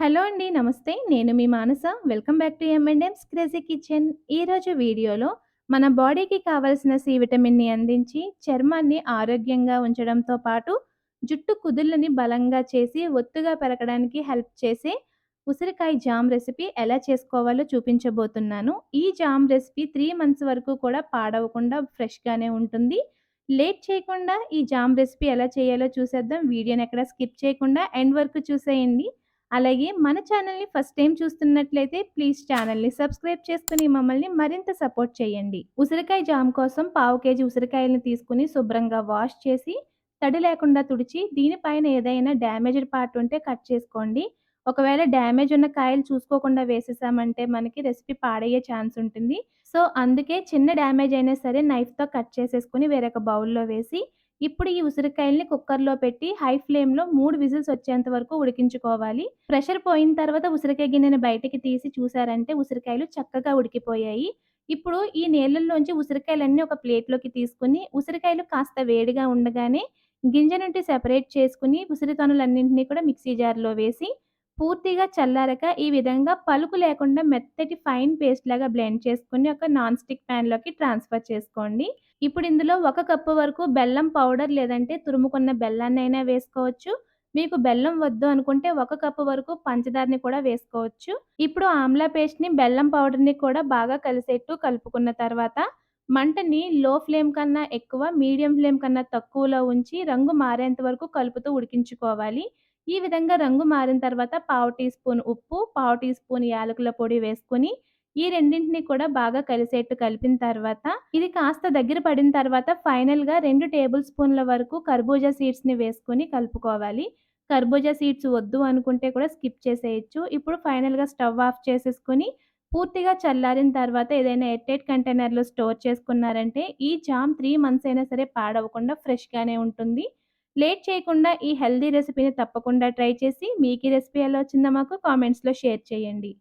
Hello అండి. నమస్తే. నేను మీ Manasa. Welcome back to M and M's crazy kitchen. ఈరోజు వీడియోలో మన బాడీకి కావాల్సిన సి విటమిన్‌ని అందించి, చర్మాన్ని ఆరోగ్యంగా ఉంచడంతో పాటు, జుట్టు కుదుళ్ళని బలంగా చేసి, ఒత్తుగా పెరగడానికి హెల్ప్ చేసే ఉసిరికాయ జామ్ రెసిపీ ఎలా చేసుకోవాలో చూపించబోతున్నాను. ఈ జామ్ రెసిపీ త్రీ మంత్స్ వరకు కూడా పాడవకుండా ఫ్రెష్‌గానే ఉంటుంది. లేట్ చేయకుండా ఈ జామ్ రెసిపీ ఎలా చేయాలో చూసేద్దాం. వీడియోని ఎక్కడ స్కిప్ చేయకుండా ఎండ్ వరకు చూసేయండి. అలాగే మన ఛానల్‌ని ఫస్ట్ టైం చూస్తున్నట్లయితే ప్లీజ్ ఛానల్‌ని సబ్స్క్రైబ్ చేసుకుని మమ్మల్ని మరింత సపోర్ట్ చేయండి. ఉసిరికాయ జామ్ కోసం పావు కేజీ ఉసిరికాయలను తీసుకొని శుభ్రంగా వాష్ చేసి, తడి లేకుండా తుడిచి, దీనిపైన ఏదైనా డ్యామేజ్డ్ పార్ట్ ఉంటే కట్ చేసుకోండి. ఒకవేళ డ్యామేజ్ ఉన్న కాయలు చూసుకోకుండా వేసేసామంటే మనకి రెసిపీ పాడయ్యే ఛాన్స్ ఉంటుంది. సో, అందుకే చిన్న డ్యామేజ్ అయినా సరే నైఫ్‌తో కట్ చేసేసుకొని వేరొక బౌల్‌లో వేసి, ఇప్పుడు ఈ ఉసిరికాయల్ని కుక్కర్‌లో పెట్టి హై ఫ్లేమ్‌లో మూడు విజిల్స్ వచ్చేంత వరకు ఉడికించుకోవాలి. ప్రెషర్ పోయిన తర్వాత ఉసిరికాయ గిన్నెని బయటికి తీసి చూసారంటే ఉసిరికాయలు చక్కగా ఉడికిపోయాయి. ఇప్పుడు ఈ నీళ్ళల్లోంచి ఉసిరికాయలన్నీ ఒక ప్లేట్‌లోకి తీసుకొని, ఉసిరికాయలు కాస్త వేడిగా ఉండగానే గింజ నుండి సెపరేట్ చేసుకుని ఉసిరితనులన్నింటినీ కూడా మిక్సీ జార్‌లో వేసి, పూర్తిగా చల్లారక ఈ విధంగా పలుకు లేకుండా మెత్తటి ఫైన్ పేస్ట్ లాగా బ్లెండ్ చేసుకుని ఒక నాన్ స్టిక్ ప్యాన్‌లోకి ట్రాన్స్‌ఫర్ చేసుకోండి. ఇప్పుడు ఇందులో ఒక కప్పు వరకు బెల్లం పౌడర్ లేదంటే తురుముకున్న బెల్లాన్ని అయినా వేసుకోవచ్చు. మీకు బెల్లం వద్దు అనుకుంటే ఒక కప్పు వరకు పంచదారని కూడా వేసుకోవచ్చు. ఇప్పుడు ఆమ్లా పేస్ట్‌ని, బెల్లం పౌడర్‌ని కూడా బాగా కలిసేట్టు కలుపుకున్న తర్వాత, మంటని లో ఫ్లేమ్ కన్నా ఎక్కువ, మీడియం ఫ్లేమ్ కన్నా తక్కువలో ఉంచి రంగు మారేంత వరకు కలుపుతూ ఉడికించుకోవాలి. ఈ విధంగా రంగు మారిన తర్వాత పావు టీ స్పూన్ ఉప్పు, పావు టీ స్పూన్ యాలకుల పొడి వేసుకొని, ఈ రెండింటిని కూడా బాగా కలిసేట్టు కలిపిన తర్వాత, ఇది కాస్త దగ్గర పడిన తర్వాత ఫైనల్‌గా రెండు టేబుల్ స్పూన్ల వరకు కర్బూజా సీడ్స్‌ని వేసుకొని కలుపుకోవాలి. కర్బూజా సీడ్స్ వద్దు అనుకుంటే కూడా స్కిప్ చేసేయొచ్చు. ఇప్పుడు ఫైనల్‌గా స్టవ్ ఆఫ్ చేసేసుకొని, పూర్తిగా చల్లారిన తర్వాత ఏదైనా ఎయిర్టైట్ కంటైనర్‌లో స్టోర్ చేసుకున్నారంటే, ఈ జామ్ త్రీ మంత్స్ అయినా సరే పాడవకుండా ఫ్రెష్‌గానే ఉంటుంది. లేట్ చేయకుండా ఈ హెల్దీ రెసిపీని తప్పకుండా ట్రై చేసి, మీకు ఈ రెసిపీ ఎలా వచ్చిందో మాకు కామెంట్స్‌లో షేర్ చేయండి.